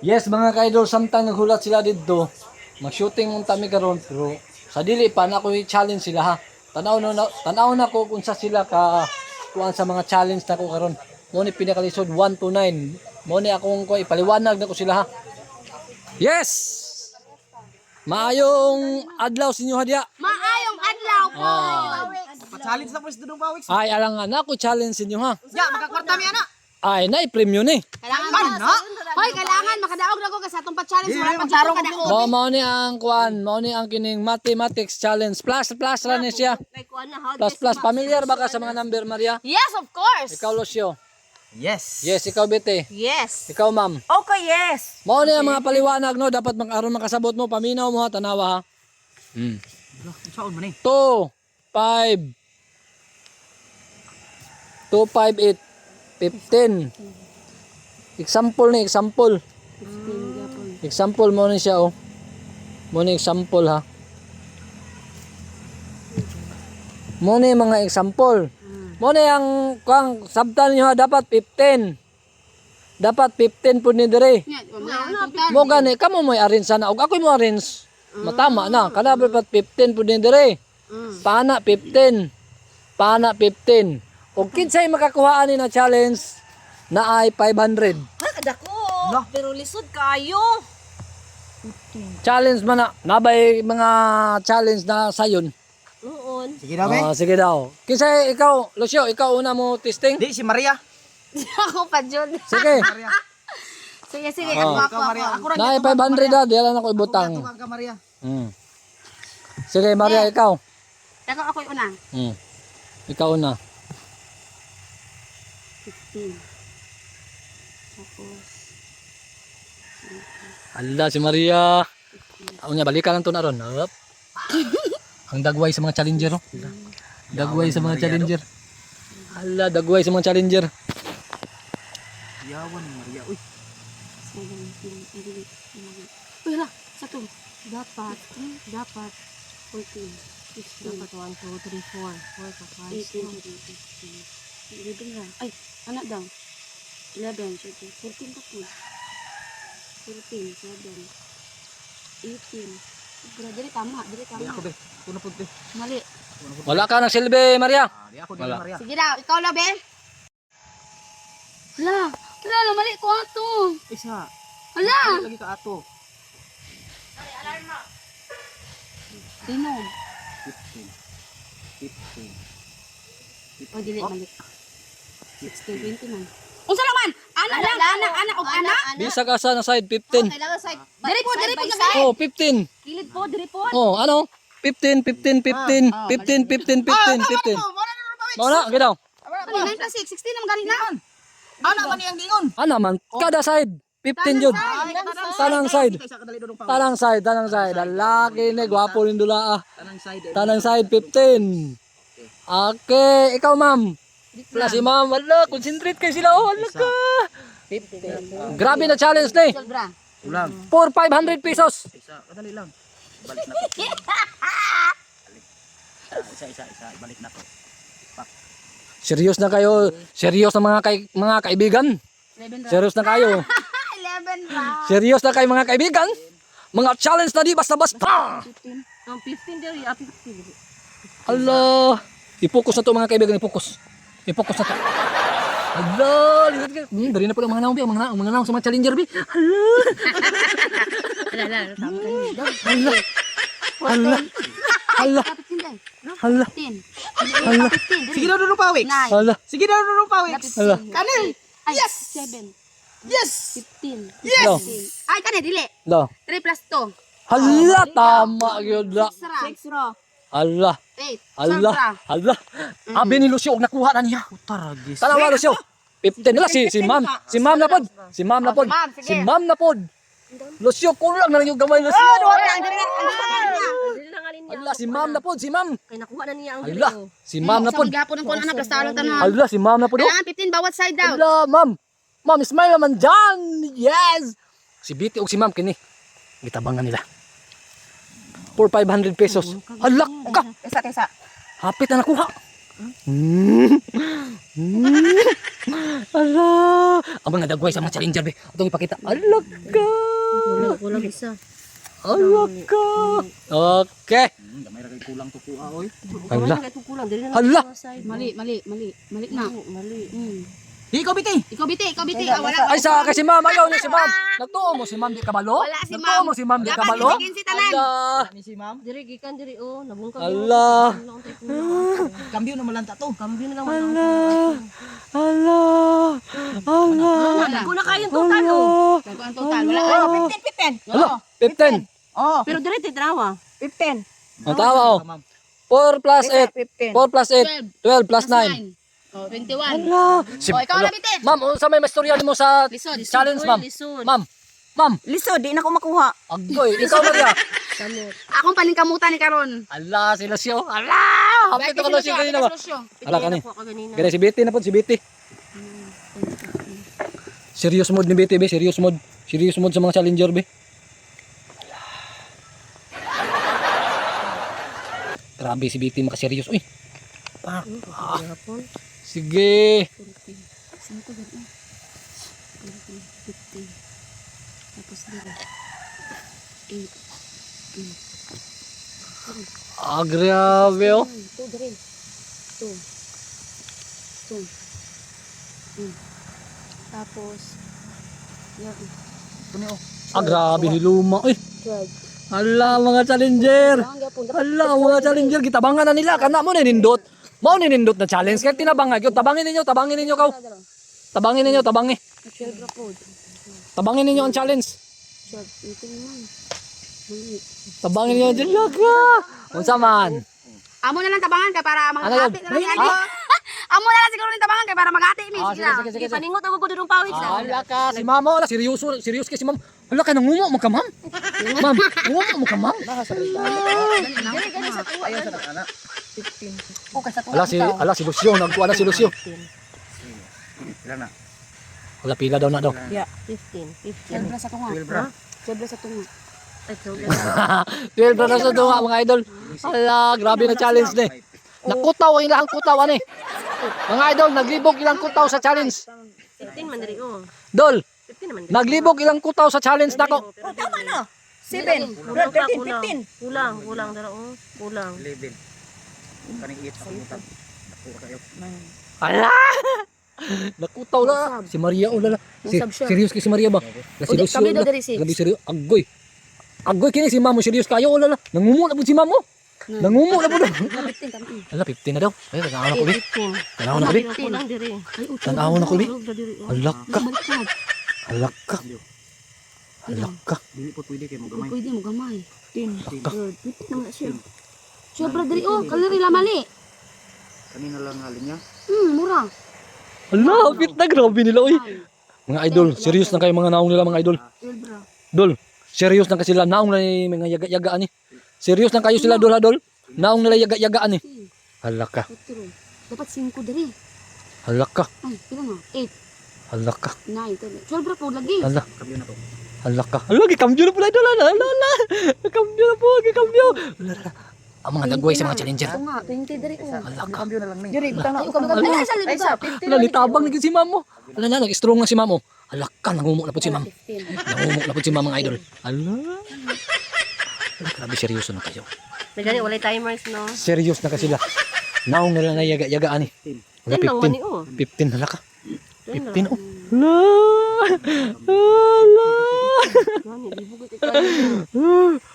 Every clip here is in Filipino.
Yes, mga ka-idol, samtang naghulat sila dito, mag-shooting mong tami karon pero sa dili pa na ako i-challenge sila ha. Tanaw na tanaw na ko kung sa sila ka kuan sa mga challenge na ko karon. Mo ni pinakalisod 1 to 9. Mo ni akong ko ipaliwanag na ko sila ha. Yes. Maayong adlaw sa inyo hadya. Maayong adlaw po. Pa-challenge na po si Dudong Pawik. Ay alangan ako challenge sa inyo ha. Ya, magkakwarta mi ana. Ay nay premium ni. Kailangan Ano? Hoy, kailangan makadaog na ko sa atong pa-challenge wala pa maglaro ka ko dako. Mao ni ang kuan, mao ni ang kining mathematics challenge. Plus plus ra ni siya. Like kuan na how Plus plus familiar ba ka sa mga number Maria? Yes, of course. Ikaw Lucio. Yes. Yes, ikaw Bete. Yes. Ikaw ma'am. Okay, yes. Mao ni ang mga paliwanag no, dapat mag-aron makasabot mo, paminaw mo ha, tanawa ha. Hmm. Saan mo ni? 2 5 2 5 8 15 Example ni example. Example mo ni siya oh. Mo ni example ha. Mo ni mga example. Mo ni ang kuang sabtan niyo dapat 15. Dapat 15 po ni dire. Mo gani kamo mo i-arrange sana og ako mo arrange. Matama na. Kada dapat 15 po ni dire. Pana 15. Pana 15. Og kinsay makakuha ani na challenge na ay 500. Nakadako. Lah. Pero lisod kayo. Challenge man na. Nabay mga challenge na sayon. Noon. Sige daw, be. Ah, sige daw. Kinsay ikaw, Lucio, ikaw una mo testing? Di, si Maria. ako pa jud. Sige. Maria. Sige, sige. Oh. Ako, ako, Ikaw, Maria. ako. Ako rin. Na 500 da, diyan ako ibutang. Tukang ka, Maria. Hmm. Sige, Maria, ikaw. Ako, ako yung una. Hmm. Ikaw una. 15. Tapos, Ala si Maria. Ako niya, balikan to na ron. Up. Ang dagway sa mga challenger. Oh. Dagway sa mga challenger. Ala, dagway sa mga challenger. Yawan Maria. Uy. 17, 18, 19. Uy, hala, sa to. Dapat, dapat, 14, 16, dapat 1, 2, 3, 4, 4 pa, 5, 6, 7, 8, 11 lang. Ay, anak daw. 11, sige. 14 pa po. 14, 7, 18. Gra, dili tama, dili Di ako, tama. be. Kuno be. Mali. Wala ka ng silbi, Maria. Ah, di ako, di. Maria. Sige daw, ikaw na, be. Hala, hala, na mali ko ato. Isa. Hala. Lagi ka ato. Tinog. 15. 15. O, dili, mali. 16, 20 man. Unsa naman? Anak lang, anak, anak, og anak. Bisa ka sa na side 15. Kailangan side. Diri po, diri po na Oh, 15. Kilid po, diri po. Oh, ano? 15, 15, 15, 15, 15, 15, 15. Mau na, ginaw. Ano, 9 plus 6, 16 naman galing na. Ano man yung gingon? Ano man, kada side. 15 jud. Tanang side. Tanang side, tanang side. Ang laki ni, gwapo rin dula ah. Tanang side. Tanang side 15. Okay, ikaw ma'am. Wala si ma'am. Wala, concentrate kayo sila. Oh, wala ka. Grabe na challenge na eh. Ulang. For 500 pesos. Isa. Kadali lang. Balik na ko. Isa, isa, isa. Balik na ko. Serious na kayo. Serious na mga, kay, mga kaibigan. 11 ra. Serious na kayo. 11 ra. Serious na kayo mga kaibigan. Mga challenge na di basta-basta. 15. Ang 15 diri, ah 15. Allah. I-focus na to mga kaibigan. I-focus. I-focus na to. Allah. Lihat ka. Hmm, dari na po ang mga naong. bi. Ang mga naong. Mga naong sa mga challenger. Bi. Allah. Ala, ala, tama ka ni. Allah. Allah. Allah. 15 day. Allah. 15. Allah. 15. Sige daw Dudong Pawik. 9. Allah. Sige daw Dudong Pawik. Allah. Kanil. Ay, Yes! 7. Yes! 15. Yes! No. 16. Ay, kani, dili. No. 3 plus 2. Allah. Tama yun na. 6 ra. 6 ra. Allah. 8. Allah. Allah. Abi ni Lucio. og Nakuha na niya. Taragis. Tanawa Lucio. 15 nila si si Ma'am. Si Ma'am na pod. Si Ma'am na pod. Ma'am, sige. Si Ma'am na pod. Lucio kulang na lang yung gamay Lucio. Dili na, ang dili na. Allah si Ma'am na pod, si Ma'am. Kay nakuha na niya ang Allah. Si Ma'am na pod. Sa gapon ng kuno anak tawag tanan. Allah si Ma'am na pod. oh. Kailangan 15 bawat side daw. Allah, Ma'am. Ma'am, smile naman dyan. Yes. Si Biti o si Ma'am kini. Gitabangan nila. For 500 pesos. Allah ka. Isa kaysa. Hapit na nakuha. Hmm. Hmm. Ala. Ang mga dagway sa mga challenger be. Atong ipakita. Ala ka. Kulang, isa. Ala ka. Okay. Gamay ra kay kulang to kuha oy. Sa side. Mali, mali, mali. Mali na. Mali. Mm. Di ko biti. Ikaw biti, ikaw biti. Ah, wala. Ay sa kasi ma'am, ayaw niya si ma'am. Nagtuo mo si ma'am di kabalo? Wala si Nagtuo ma'am. mo si ma'am di Dapat kabalo? isigin si tanan. Ni si ma'am. Diri gikan diri oh, nabungkag. Ala. Kambyo na malanta to. Kambyo na lang Ala. Ala. Ala. Wala. Kung na kayong total oh. Ang total, wala. Ala. Oh, 15, 15. Ala. 15. Oh. Pero diri titrawa. 15. Ang tawa oh. Ma'am. 4 plus 8. 4 plus 8. 12 plus 9. Oh, 21. Ala. Si, Oh, ikaw ala. na biti. Ma'am, oh, sa may mastorya mo sa Lisod. challenge, ma'am. Lisod. Ma'am. Ma'am. Lisod, di na ko makuha. Agoy, ikaw na diya. Samot. Akong palingkamutan ni Karon. Ala, si Lucio. Ala. Hapit ko Lucio kanina ba? Ala ka ni. Ako kanina. Gani si Betty na po, si Betty. Serious mode ni Betty, be. Serious mode. Serious mode sa mga challenger, be. Grabe si Betty makaserious. Uy. Pa. Ah, Sige. Sino ko ganun? 15. Tapos dito. 8. Ah, grabe, oh. Ito diri. Ito. Ito. Mm. Tapos yan. Ah, grabe, hiluma. Uy. 12. Ala, mga challenger. Ala, mga challenger. Gitabangan na nila. Kana mo ninindot. Mao ninindot na challenge. Kaya tinabangan. Yo, tabangin ninyo, tabangin ninyo, kaw. Tabangin ninyo, tabangi. 12 ra pod. Tabangin ninyo ang challenge. 12. Ito naman. Mali. Tabangin ninyo, dalaga. Unsa man. Amo na lang tabangan kay para maghati na lang. Amo na lang siguro ni tabangan kay para maghati mi. Ah, sige. Paningot ako gud ng pawis na. Ala ka, si mama, ala, seryoso, serious ka si ma'am. Ala ka, nangumo mo ka, ma'am. Ma'am, nangumo mo ka, ma'am. Ayaw sa anak. Ala, si, ala, si Lucio, nagkuha na si Lucio. Ilan na? Ala, pila daw na daw. 15. 15. 12 sa tunga. 12 ra. 12 sa tunga. Ay, 12. 12 na sa duha, mga idol. Ala, grabe na challenge ni. Nakutaw ang ilang kutaw, ani. Mga idol, naglibog ilang kutaw sa challenge. 15 man diri oh. Dol, 15 naglibog ilang kutaw sa challenge nako. Ano? 7, Kulang pa, 13, kulang. 15. Kulang, kulang dara oh. Kulang. 11. Kaning 8 sa kutang. Nakuha kayo. Ala! Nakutaw na. Si Maria, oh lala. Si, serious kay si Maria ba? Si di, Lucio. kami la. diri, six. Grabe serious. Agoy. Agoy kini si Mamo serious kayo, oh lala. Nangumo na po si Mamo. Nangumo na po. daw. 15 kami. Ala, 15 na daw. Ay, tanaw na ko bi. 15. Tanaw na ko bi. Tanaw na ko bi. Oh. Alak ka. Alak ka. Alak ka. Dili po pwede kay mo gamay. Pwede mo gamay. 10. Alak ka. Naman na siya. Sobra diri oh, kaliri la mali. Kanina lang halin niya. Hmm, mura. Ala, hapit na. Grabe nila, oy. Mga idol, serious na kayo mga naong nila, mga idol. 12 ra. Dol, serious na kasi sila. Naong na yung mga yaga-yagaan eh. Serious na kayo sila, dol ha, dol. Naong nila yaga-yagaan eh. Alak ka. 4. Dapat 5 diri. Alak ka. Ay, pila na? 8, Alak ka. 9, 10. 12 ra po lagi. Ala. Kambyo na to. Hala ka. Hala, gikambyo na. Hala, hala, hala. Gikambyo na po, gikambyo. Hala, hala. Ang mga nagway sa mga challenger. Ito nga, 20 diri oh. Hala ka. Kambyo na lang ni. Diri, butang na Ay, ako. ay, ay, sa liba. Hala, litabang na si mamo. Hala na, nag-strong na si mamo. Hala ka, nangumo na po si mam. 15. Nangumo na po si mam mga idol. Hala. Hala, grabe seryoso na kayo. Nagani walay timers no. Serious na kasi sila. Naong nila na yaga, yagaan eh. Lang 15. wani oh. 15, hala ka. Yan 15, oh. Hala. Hala.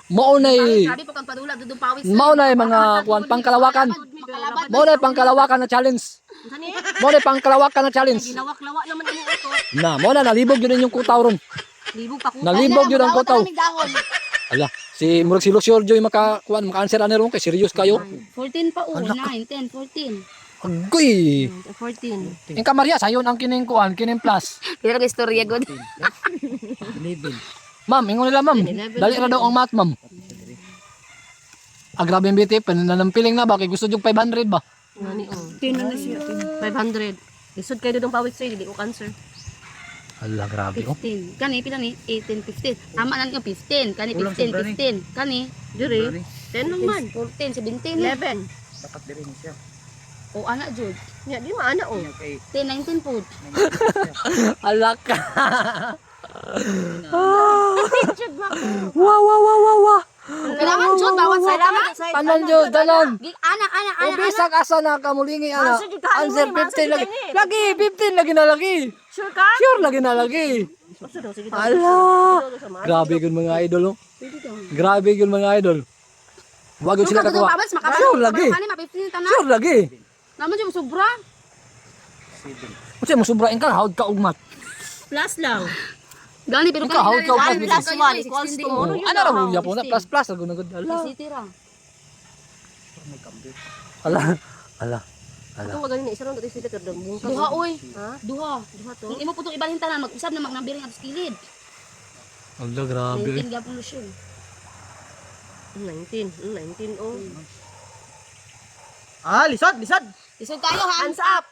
Maunay. Maunay mga kuwan pangkalawakan. Maunay pangkalawakan na challenge. Maunay pangkalawakan na challenge. Na, mo na nalibog yun yung kutaw ron. Libog pa ko. Nalibog yun ang kutaw. Ala, si murag si Lucio Joy maka kuan maka-answer ani ron kay serious kayo. 14 pa oh, 9, 10, 14. Agoy. 14. Ing kamarya sayon ang kining kuan, kining plus. Pero ko istorya gud. 11. Ma'am, ingon nila ma'am. Dali ra daw ang math, ma'am. Ah, grabe yung BT, pananampiling na ba? Kay gusto yung 500 ba? Gani oh. 10 na siya. 500. Lisod kayo dudong pawis sa'yo, dili ko cancer. Ala, grabe oh. 15. Kani pila ni 18, 15. Tama na niyo 15. Kani Kulang 15, sobra ni. 15. Kani Diri. 10 lang man. 14, 17. eh. 11. Dapat diri ni siya. O ana jud. Nya di maana oh. Yung kay 10 19 pud. Alak ka. Jud ba ko? Wow, wow, wow, wow, wow. Kailangan jud bawat sa tama. Tanan jud, tanan. Gi- Ana ana ana. O bisag asa na kamulingi ana. Answer jud ka, Answer ano, 15 lagi. Lagi 15 lagi na lagi. Sure ka? Sure lagi na lagi. Daw. Ala. Grabe gyud mga idol oh. Grabe gyud mga idol. Wag gyud sila katuwa. Sure lagi. Kani ma 15 tanan. Sure lagi. Naman jud sobra. Unsa mo sobrain ka hawd ka ugmat. Plus lang. Gani pero Ikaw, ikaw, kani- ikaw, plus plus one one equals to Oh, Ano yun ra mo po na plus plus agud agud. Ala. City ra. Ala. Ala. Ala. Ito magaling na isa lang dati sila pero bungkag. Duha oy. Ha? Duha. Duha to. Imo putong ibalhin tanan mag-usab na magnabiring atos kilid. Ala grabe. 19 gyapon lusyon. 19. mm, 19 oh. Ah, lisod, lisod. Isog kayo ha. Hands up.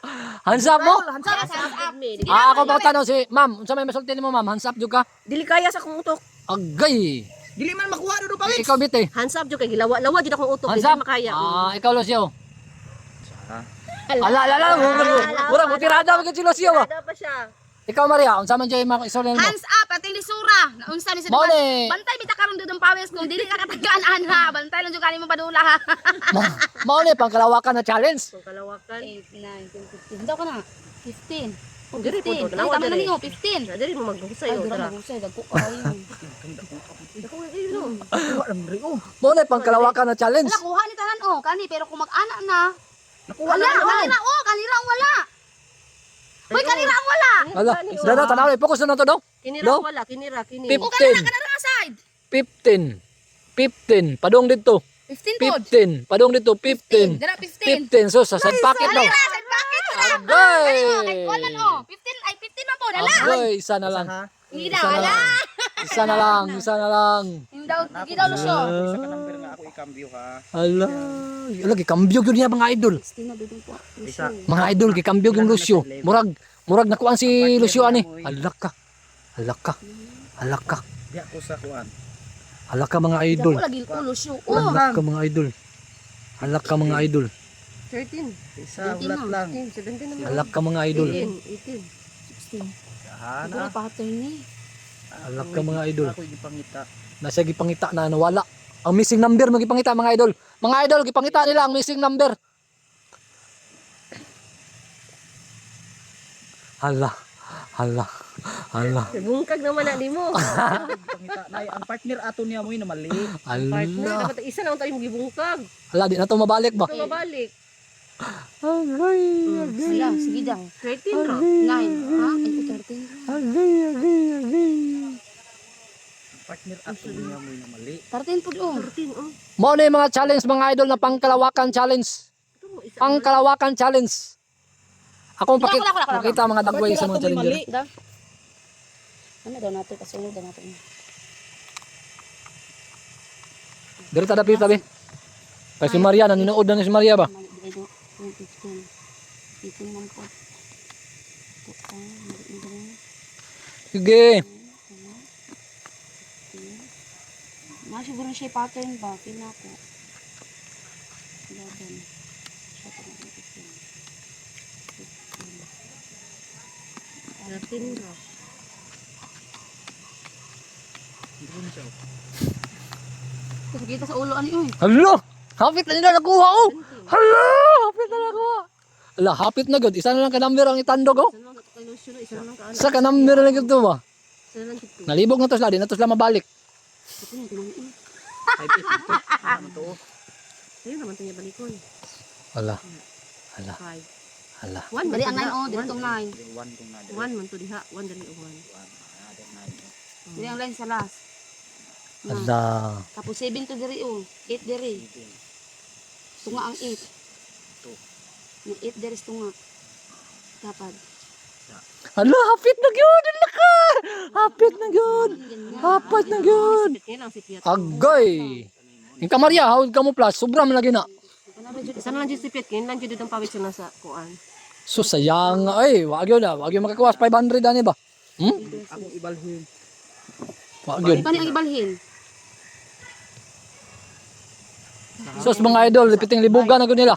Hands up mo. Hands up. Hands up. Sige. Ah, ako ba tanong si Ma'am, unsa may masulti nimo Ma'am? Hands up jud ka? Dili kaya sa kong utok. Agay. Dili man makuha do pa. Ikaw bite. Hands up jud kay gilawa. Lawa jud akong utok. Hands Dili up. makaya. Ah, ikaw Lucio. Ah. Ala, ala, ala. Mura mo tirada mo si Lucio. ah. Ada pa siya. Ikaw Maria, unsa man jay mga istorya mo? Hands up ating lisura. Naunsa ni sa ni. Bantay bita karon dudong pawis kung dili ka katagaan anha. Bantay lang jud kani mo padula ha. Ni pangkalawakan na challenge. Kung kalawakan. 8 9 10 15. Daw ka na. 15. Oh, diri po to. 15. Ay, Tanawa tama na diri. ninyo, 15. Na diri mo maghusay Ay, oh. dira magusay, dagko kayo. Ako eh no. Nakuha. Oh, Mao ni pangkalawakan na challenge. Wala kuha ni tanan oh, kani pero kung mag-ana na. nakuha Wala, lang. wala oh, kanira wala. Hoy, kanira wala. Ala, dada tanaw ni focus na to daw. Kinira No? wala, kinira, kini. Pip. O kanira kanira nga side. 15. 15. Padung dito. 15 pod. 15. Padung dito 15. Dira 15. 15. So sa side pocket daw. Na. Agay. Kani mo, kay kunan oh. 15 ay 15 man po, dala. Agay, isa na lang. Hindi Isa na lang. Isa na lang, isa na lang. Hindi daw, hindi daw lusyo. Isa ka number nga ako i-cambio ha. Ala. Ala gikambyo gyud niya mga idol. Isa. Mga idol gikambyo yung Lucio. Murag murag nakuan si Lucio ani. Alak ka. Alak ka. Alak ka. Di ako sa kuan. Alak ka mga idol. Ako lagi ko lusyo. Oh. Alak ka mga idol. Alak ka mga idol. 13, Isa, ulat lang. 15, 17 naman. Alak ka mga idol. 18, 18. Yahan Wala ha. pattern ni. Alak ka mga idol. Ako gipangita. Nasa gipangita na nawala. Ang missing number mo gipangita mga idol. Mga idol gipangita nila ang missing number. Hala. Hala. Hala. Bungkag naman na di mo. Gipangita na ang partner ato niya mo na mali. Partner, Hala. dapat isa lang tayo gibungkag. Hala, di na to mabalik ba? Ito mabalik. Agay, Sila, sige daw. 13 ra. 9. Ha? Ito 13. agay, agay, agay. Partner ato niya mo na mali. 13 po doon. 13 oh. Mo na yung mga challenge mga idol na pangkalawakan challenge. Pangkalawakan challenge. Akong pakit, pakita mga dagway sa mga challenger. Da. Ano daw natin kasunod daw natin. Dito tada pita be. Kay si Maria, naninood na ni si Maria ba? Do. 15. 15 man po. Ito pa, mali din. Sige. Na siguro siya yung pattern ba? Pila ko. 11. Siya pa lang 13 ra.15. Kita sa ulo ani oy. Hala! Hapit na nila nakuha oh! Hala! Hapit na nakuha! Hala, hapit na gud. Isa na lang ka number ang itandog oh. Isa lang isa lang ka number na gud to ba? Lang. Nalibog na to sila, di na to sila mabalik. To? Ayun naman tayo balikon. Hala. Hala. 5. Hala. 1 Dali ang 9 oh, dili tong 9. One kung na. 1 man to diha, 1 dali o 1. Another nine. Dili ang line sa last. Na. Hala. Tapos 7 to diri oh. 8 diri. Tunga ang 8. Yung 8 diri sa tunga. Dapat. Hala, hapit na gyud. Hala ka! Hapit na gyud. Hapit na sipit. Agay. Yung ka Maria, hawag ka mo plus, sobra man lagi na. Na lang dyan sipit, kaya lang dyan itong pawit siya nasa kuan. So sayang ay, wag yun na, wag yun makakuwas 500 ani ba? Hmm? Ako ibalhin. Wag yun. Paano ang ibalhin? Sus mga idol, lipiting libugan na nila.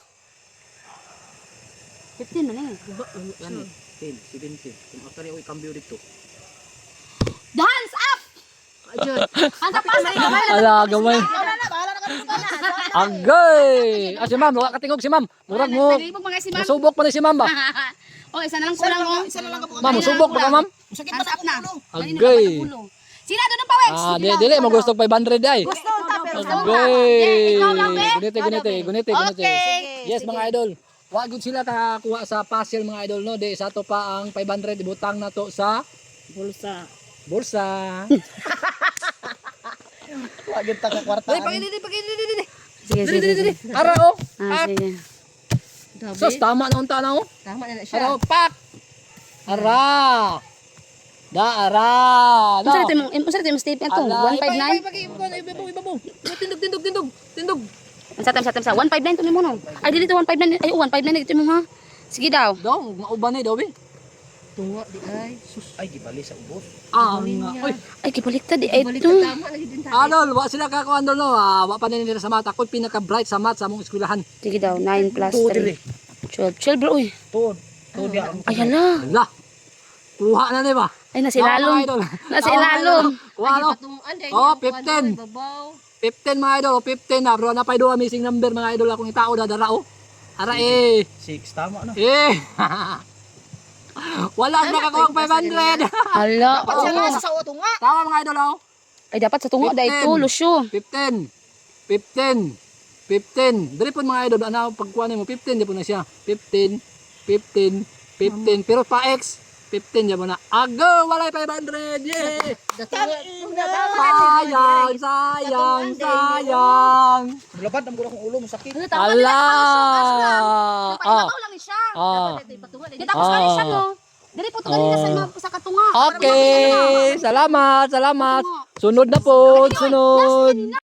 15 man eh. Gani. 10, 17. Kung ako rin ako ikambyo dito. Hands up! Ayun. Hands up, pass. Ala, gamay. Agay! Ah, si ma'am, wala katingog si ma'am. Murag mo. Musubok pa ni si ma'am ba? Oh, isa na lang kulang oh. Isa na lang Ma'am, musubok pa ka ma'am? Hands up na. Agay. Sila doon ang pawex. Ah, di dili mo gusto 500 ay. Gusto pero Agay. ikaw lang, be. Gunite, gunite, gunite, gunite. Okay. Yes, mga idol. Wa gud sila nakakuha sa puzzle mga idol no. Di sa to pa ang 500 ibutang na to sa bulsa. bulsa. Wag ta ka kwarta. Ay, pagili, pagili, pagili. Sige, Dili, sige, dili, dili. sige. Ara oh. Ah, Pak. sige. Sos tama na unta na oh. Tama na na Ara siya. oh, pak. Ara. Da ara. Da. Unsa ito mo, unsa ito mo step ito? 159. Tindog, tindog, tindog, tindog. Unsa tam sa tam sa 159 to nimo no. Ay dili to 159. Ay 159 ito mo ha. Sige daw. Daw, mauban ni daw bi. Tunga di ay. Sus, ay, gibali sa ubos. Ah, nga. Oy, Ay kibaliktad di ay ka tayo. Adol, wa sila kakuan dol no. Ah, wa pa nila sa mata. Ako pinaka bright sa math sa among eskwelahan. Sige daw 9 plus Tuod dire. 3. 12. Chill bro uy. Tuod. Tuod ya. Ay hala. Ala. Kuha na ni ba? Ay nasa ilalom. idol. Nasa. Patungan dahil Oh, yung kuwan 15. doon, babaw. 15 mga idol, oh, 15 na. Bro, napay duha missing number mga idol akong itao da dara oh. Ara eh. 6, tama na. Eh. Wala na nakakuha 500. Hala. Pag siya nasa sa uto nga. Tama mga idol oh. Ay dapat sa tungo dai ito 15. Lucio. 15. 15. 15. Dali po mga idol, ano pagkuha mo 15 di po na siya. 15. 15. 15. Pero pa X 15 ya mo na. Ago, wala 500. Yay! Sayang, sayang, sayang. Bulabad, ang gura kong ulo, masakit. Ala. Ah. Painabaw lang ni siya. Ah. Di tapos kani siya to. Dili po to kanina sa mga sa katunga. Okay, salamat, salamat. Sunod na po, sunod.